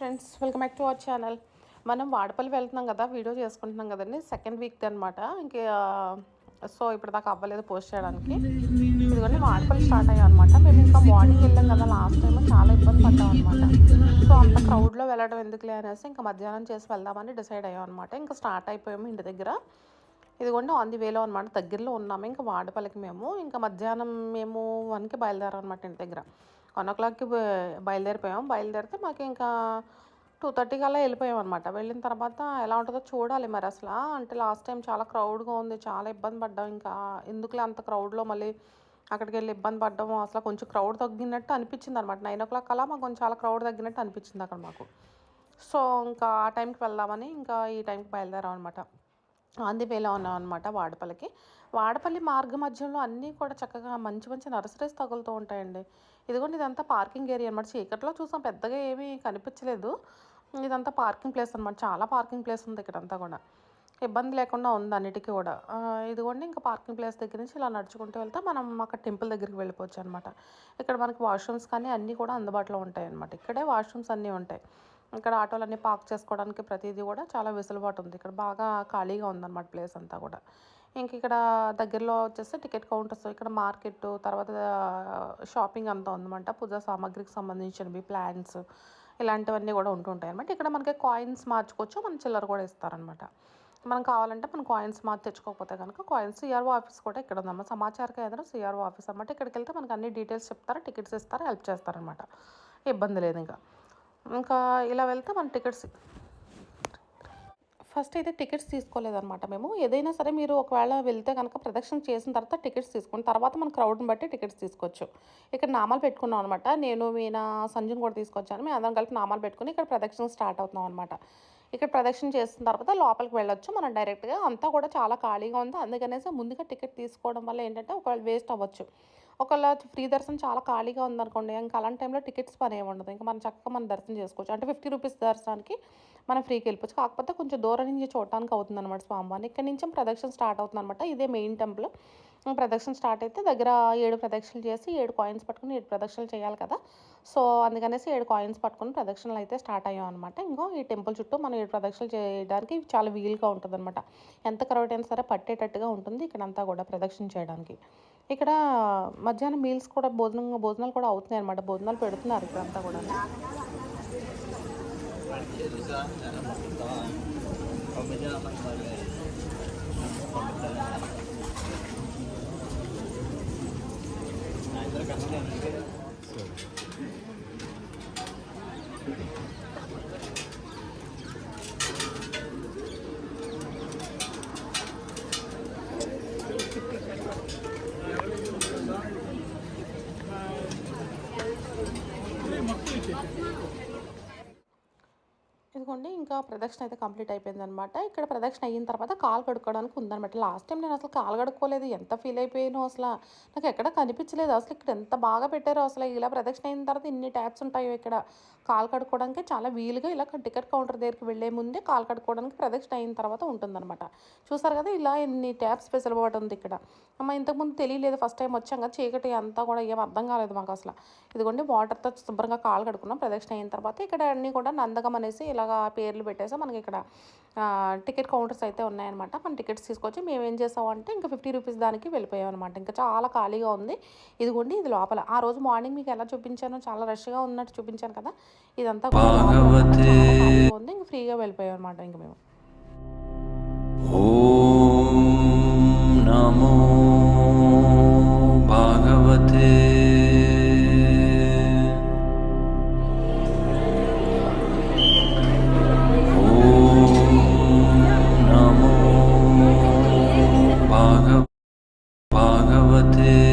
Friends welcome back to our channel మనం వాడపల్లి వెళ్తున్నాం కదా వీడియో చేసుకుంటున్నాం కదండి. సెకండ్ వీక్ అనమాట ఇంకా సో ఇప్పుడు దాకా అవ్వలేదు పోస్ట్ చేయడానికి. ఇదిగోండి వాడపల్లి స్టార్ట్ అయ్యాం అనమాట మేము ఇంకా మార్నింగ్ వెళ్ళాం కదా లాస్ట్ టైం చాలా ఇబ్బంది పడ్డాం అనమాట సో అంత క్రౌడ్లో వెళ్ళడం ఎందుకులే అనేసి ఇంకా మధ్యాహ్నం చేసి వెళ్దామని డిసైడ్ అయ్యాం అనమాట ఇంకా స్టార్ట్ అయిపోయాము ఇంటి దగ్గర. ఇదిగోండి ఆన్ ది వేలో అనమాట దగ్గరలో ఉన్నాము ఇంకా వాడపల్లికి మేము. ఇంకా మధ్యాహ్నం మేము వన్కి బయలుదేరాం అనమాట ఇంటి దగ్గర. వన్ ఓ క్లాక్కి బయలుదేరిపోయాం. బయలుదేరితే మాకు ఇంకా టూ థర్టీకి అలా వెళ్ళిపోయాం అనమాట వెళ్ళిన తర్వాత ఎలా ఉంటుందో చూడాలి మరి అసలు. అంటే లాస్ట్ టైం చాలా క్రౌడ్గా ఉంది. చాలా ఇబ్బంది పడ్డాం ఇంకా. ఎందుకులే అంత క్రౌడ్లో మళ్ళీ అక్కడికి వెళ్ళి ఇబ్బంది పడ్డాము అసలు కొంచెం క్రౌడ్ తగ్గినట్టు అనిపించింది అనమాట నైన్ ఓ క్లాక్ అలా మాకు కొంచెం చాలా క్రౌడ్ తగ్గినట్టు అనిపించింది అక్కడ మాకు. సో ఇంకా ఆ టైంకి వెళ్దామని ఇంకా ఈ టైంకి బయలుదేరాం అనమాట ఆందివేలో ఉన్నాం అనమాట వాడపల్లికి. వాడపల్లి మార్గ మధ్యంలో అన్నీ కూడా చక్కగా మంచి మంచి నర్సరీస్ తగులుతూ ఉంటాయండి. ఇదిగోండి ఇదంతా పార్కింగ్ ఏరియా అనమాట చీకట్లో చూసాం పెద్దగా ఏమీ కనిపించలేదు. ఇదంతా పార్కింగ్ ప్లేస్ అనమాట చాలా పార్కింగ్ ప్లేస్ ఉంది ఇక్కడంతా కూడా. ఇబ్బంది లేకుండా ఉంది అన్నిటికీ కూడా. ఇదిగోండి ఇంకా పార్కింగ్ ప్లేస్ దగ్గర నుంచి ఇలా నడుచుకుంటూ వెళ్తే మనం అక్కడ టెంపుల్ దగ్గరికి వెళ్ళిపోవచ్చు అనమాట ఇక్కడ మనకి వాష్రూమ్స్ కానీ అన్నీ కూడా అందుబాటులో ఉంటాయి అనమాట ఇక్కడే వాష్రూమ్స్ అన్నీ ఉంటాయి. ఇక్కడ ఆటోలన్నీ పార్క్ చేసుకోవడానికి ప్రతిదీ కూడా చాలా వెసులుబాటు ఉంది. ఇక్కడ బాగా ఖాళీగా ఉందన్నమాట ప్లేస్ అంతా కూడా. ఇంక ఇక్కడ దగ్గరలో వచ్చేసి టికెట్ కౌంటర్స్ ఇక్కడ మార్కెట్ తర్వాత షాపింగ్ అంతా ఉందన్నమాట. పూజా సామాగ్రికి సంబంధించినవి ప్లాన్స్ ఇలాంటివన్నీ కూడా ఉంటుంటాయి అనమాట ఇక్కడ మనకి కాయిన్స్ మార్చుకోవచ్చు మన చిల్లర కూడా ఇస్తారనమాట మనం కావాలంటే మనం కాయిన్స్ మార్చి తెచ్చుకోకపోతే కనుక కాయిన్స్ సిఆర్ఓ ఆఫీస్ కూడా ఇక్కడ ఉందమ్మా సమాచార కేంద్రం సిఆర్ఓ ఆఫీస్ అనమాట ఇక్కడికి వెళ్తే మనకి అన్ని డీటెయిల్స్ చెప్తారు టికెట్స్ ఇస్తారు హెల్ప్ చేస్తారనమాట ఇబ్బంది లేదు ఇంకా. ఇంకా ఇలా వెళ్తే మన టికెట్స్ ఫస్ట్ అయితే టికెట్స్ తీసుకోలేదన్నమాట మేము. ఏదైనా సరే మీరు ఒకవేళ వెళ్తే కనుక ప్రదక్షిణ చేసిన తర్వాత టికెట్స్ తీసుకుని తర్వాత మన క్రౌడ్ని బట్టి టికెట్స్ తీసుకోవచ్చు. ఇక్కడ నామాలు పెట్టుకున్నాం అనమాట నేను మీనా సంజుని కూడా తీసుకొచ్చాను. మేము అందరం కలిపి నామాలు పెట్టుకుని ఇక్కడ ప్రదక్షిణ స్టార్ట్ అవుతున్నాం అనమాట ఇక్కడ ప్రదక్షిణ చేసిన తర్వాత లోపలికి వెళ్ళొచ్చు. మనం డైరెక్ట్గా అంతా కూడా చాలా ఖాళీగా ఉంది. అందుకనేసి ముందుగా టికెట్ తీసుకోవడం వల్ల ఏంటంటే ఒకవేళ వేస్ట్ అవ్వచ్చు. ఒకవేళ ఫ్రీ దర్శనం చాలా ఖాళీగా ఉందనుకోండి ఇంకా అలాంటి టైంలో టికెట్స్ పని ఏమి ఉండదు. ఇంకా మనం చక్కగా మనం దర్శనం చేసుకోవచ్చు. అంటే ఫిఫ్టీ రూపీస్ దర్శనానికి మనం ఫ్రీకి వెళ్ళిపోవచ్చు. కాకపోతే కొంచెం దూరం నుంచి చూడటానికి అవుతుంది అనమాట స్వామివారిని. ఇక్కడ నుంచి ప్రదక్షిణ స్టార్ట్ అవుతుంది అనమాట ఇదే మెయిన్ టెంపుల్ ప్రదక్షిణ స్టార్ట్ అయితే దగ్గర ఏడు ప్రదక్షిణలు చేసి ఏడు కాయిన్స్ పట్టుకుని ఏడు ప్రదక్షిణలు చేయాలి కదా. సో అందుకనేసి ఏడు కాయిన్స్ పట్టుకుని ప్రదక్షిణలు అయితే స్టార్ట్ అయ్యాం అనమాట ఇంకో ఈ టెంపుల్ చుట్టూ మనం ఏడు ప్రదక్షిణలు చేయడానికి చాలా వీలుగా ఉంటుంది అనమాట ఎంత క్రౌడ్ అయినా సరే పట్టేటట్టుగా ఉంటుంది ఇక్కడ అంతా కూడా ప్రదక్షిణ చేయడానికి. ఇక్కడ మధ్యాహ్నం మీల్స్ కూడా భోజనం భోజనాలు కూడా అవుతున్నాయి అనమాట భోజనాలు పెడుతున్నారు ఇక్కడ అంతా కూడా ఇదిగోండి ఇంకా ప్రదక్షిణ అయితే కంప్లీట్ అయిపోయింది అనమాట ఇక్కడ ప్రదక్షిణ అయిన తర్వాత కాలు కడుక్కోవడానికి ఉందనమాట. లాస్ట్ టైం నేను అసలు కాలు కడుక్కోలేదు. ఎంత ఫీల్ అయిపోయాను అసలు. నాకు ఎక్కడ కనిపించలేదు అసలు. ఇక్కడ ఎంత బాగా పెట్టారో అసలు. ఇలా ప్రదక్షిణ అయిన తర్వాత ఇన్ని ట్యాప్స్ ఉంటాయో ఇక్కడ. కాలు కడుక్కోవడానికి చాలా వీలుగా ఇలా టికెట్ కౌంటర్ దగ్గరికి వెళ్ళే ముందే కాలు కడుక్కోవడానికి ప్రదక్షిణ అయిన తర్వాత ఉంటుందన్నమాట చూసారు కదా ఇలా ఇన్ని ట్యాప్స్ వెసులుబాటు ఉంది ఇక్కడ. అమ్మ ఇంతకుముందు తెలియలేదు. ఫస్ట్ టైం వచ్చాం కదా చీకటి అంతా కూడా ఏం అర్థం కాలేదు మాకు అసలు. ఇదిగోండి వాటర్తో శుభ్రంగా కాలు కడుక్కున్నాం. ప్రదక్షిణ అయిన తర్వాత ఇక్కడ అన్నీ కూడా నందకం అనేసి ఇలాగా పేర్లు పెట్టేసి. మనకి ఇక్కడ టికెట్ కౌంటర్స్ అయితే ఉన్నాయన్నమాట. మనం టికెట్స్ తీసుకొచ్చి మేము ఏం చేసామంటే ఇంకా ఫిఫ్టీ రూపీస్ దానికి వెళ్ళిపోయాం అనమాట ఇంకా చాలా ఖాళీగా ఉంది. ఇదిగోండి ఇది లోపల. ఆ రోజు మార్నింగ్ మీకు ఎలా చూపించానో చాలా రష్గా ఉన్నట్టు చూపించాను కదా. ఇదంతా ఉంది. ఇంకా ఫ్రీగా వెళ్ళిపోయాం అనమాట ఇంక మేము. ॐ भागवते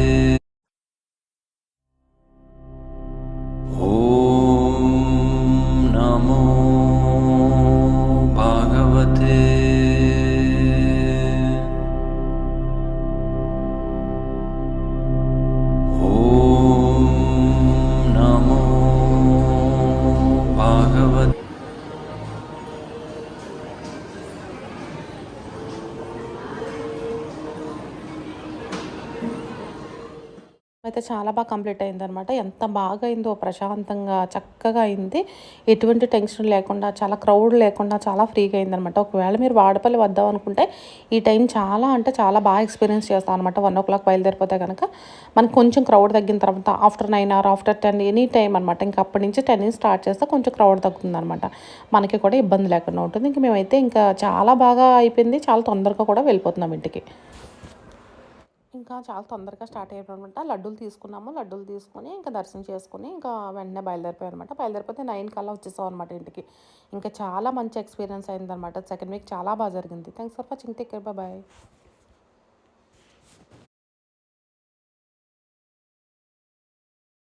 అయితే చాలా బాగా కంప్లీట్ అయిందనమాట ఎంత బాగా అయిందో ప్రశాంతంగా చక్కగా అయింది. ఎటువంటి టెన్షన్ లేకుండా చాలా క్రౌడ్ లేకుండా చాలా ఫ్రీగా అయిందనమాట ఒకవేళ మీరు వాడపల్లి వద్దాం అనుకుంటే ఈ టైం చాలా అంటే చాలా బాగా ఎక్స్పీరియన్స్ చేస్తాం అనమాట వన్ ఓ క్లాక్ బయలుదేరిపోతే కనుక మనకు కొంచెం క్రౌడ్ తగ్గిన తర్వాత after nine hour after ten any time అనమాట ఇంకా అప్పటి నుంచి టెన్ స్టార్ట్ చేస్తే కొంచెం క్రౌడ్ తగ్గుతుంది అనమాట మనకి కూడా ఇబ్బంది లేకుండా ఉంటుంది. ఇంక మేమైతే ఇంకా చాలా బాగా అయిపోయింది. చాలా తొందరగా కూడా వెళ్ళిపోతున్నాం ఇంటికి. ఇంకా చాలా తొందరగా స్టార్ట్ అయిపోయామన్నమాట లడ్డూలు తీసుకున్నాము. లడ్డూలు తీసుకొని ఇంకా దర్శనం చేసుకుని ఇంకా వెంటనే బయలుదేరిపోయాం అనమాట బయలుదేరిపోతే నైన్ కల్లా వచ్చేసాం అనమాట ఇంటికి. ఇంకా చాలా మంచి ఎక్స్పీరియన్స్ అయిందనమాట సెకండ్ వీక్ చాలా బాగా జరిగింది. Thanks for watching. Take care. Bye.